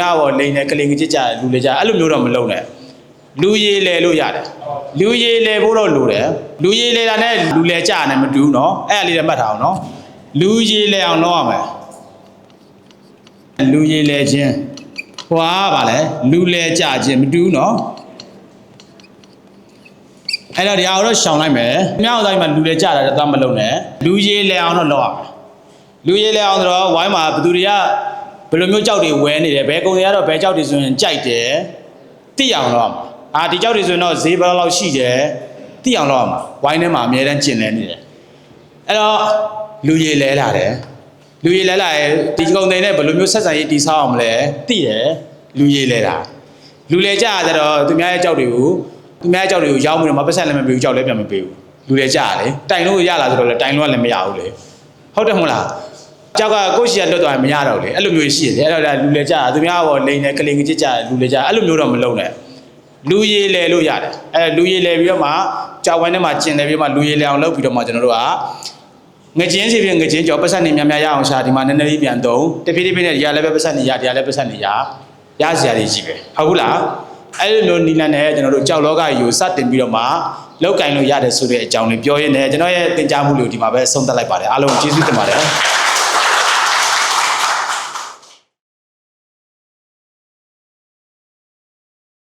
များပေါ်လိန်နဲ့ကလေးငကြစ်ကြလူလေကြအဲ့လိုမျိုးတော့မလုပ်နဲ့လူရည်လေလို့ရတယ်လူရည်လေဖို့တော့လိုတယ်လူရည်လေတာနဲ့လူလေကြနဲ့မတူဘူးเนาะအဲ့အလေးလည်းမှတ်ထားအောင်เนาะလူရည်လေအောင်လုပ်ရမယ်လူရည်လေခြင်းဟွာဗာလဲလူလေကြခြင်းမတူဘူးเนาะအဲ့တော့ဒီအောင်တော့ရှောင်လိုက်မယ်မြောက်တိုင်းမှာလူလေကြတာတော့မလုပ်နဲ့လူရည်လေအောင်တော့လုပ်ရမယ်လူရည်လေအောင်ဆိုတော့ဝိုင်းမှာဘယ်သူတွေက ဘယ်လိုမျိုးကြောက်တွေဝဲနေတယ်ဘယ်ကုံတွေကတော့ဘယ်ကြောက်တွေဆိုရင်ကြိုက်တယ်သိအောင်တော့မှာအာဒီကြောက်တွေဆိုရင်တော့ဈေးဘယ်လောက်ရှိတယ်သိအောင်တော့မှာဝိုင်းထဲမှာအများတန်းကျင်လဲနေတယ်အဲ့တော့လူရည်လဲလာတယ်လူရည်လဲလာရင်ဒီကုံတွေနဲ့ဘယ်လိုမျိုးဆက်ဆံရေးတည်ဆောက်အောင်မလဲသိတယ်လူရည်လဲတာလူလဲကြရတော့သူများရဲ့ကြောက်တွေကိုသူများရဲ့ကြောက်တွေကိုရောက်မှုတော့မပတ်ဆက်လည်းမပေးဘူးကြောက်လည်းပြန်မပေးဘူးလူလဲကြရတယ်တိုင်လို့ရလာဆိုတော့လေတိုင်လို့လည်းမရဘူးလေဟုတ်တယ်မဟုတ်လား ကြောက်ကကိုယ့်ရှီကလွတ်သွားရင်မရတော့လေအဲ့လိုမျိုးရှိတယ်အဲ့တော့ဒါလူလေကြတာသူများဘောလိန်နဲ့ကလေးငကြစ်ကြလူလေကြအဲ့လိုမျိုးတော့မလုပ်နဲ့လူရည်လေလို့ရတယ်အဲ့လူရည်လေပြီးတော့မှကြောက်ဝိုင်းထဲမှာကျင်တယ်ပြီးတော့မှလူရည်လေအောင်လုပ်ပြီးတော့မှကျွန်တော်တို့ကငချင်းစီပြင်ငချင်းကြောပတ်စက်နေများများရအောင်ရှာဒီမှာနည်းနည်းလေးပြန်သုံးတဖြည်းဖြည်းနဲ့ဒီကလည်းပဲပတ်စက်နေရဒီကလည်းပတ်စက်နေရရစရာတွေကြီးပဲဟုတ်ဘူးလားအဲ့လိုမျိုးနီလန်နဲ့ကျွန်တော်တို့ကြောက်လောကကြီးကိုစတင်ပြီးတော့မှလောက်ကင်လို့ရတယ်ဆိုတဲ့အကြောင်းလေးပြောရင်းနဲ့ကျွန်တော်ရဲ့သင်ကြားမှုလေးကိုဒီမှာပဲဆုံးသက်လိုက်ပါတယ်အားလုံးကျေးဇူးတင်ပါတယ်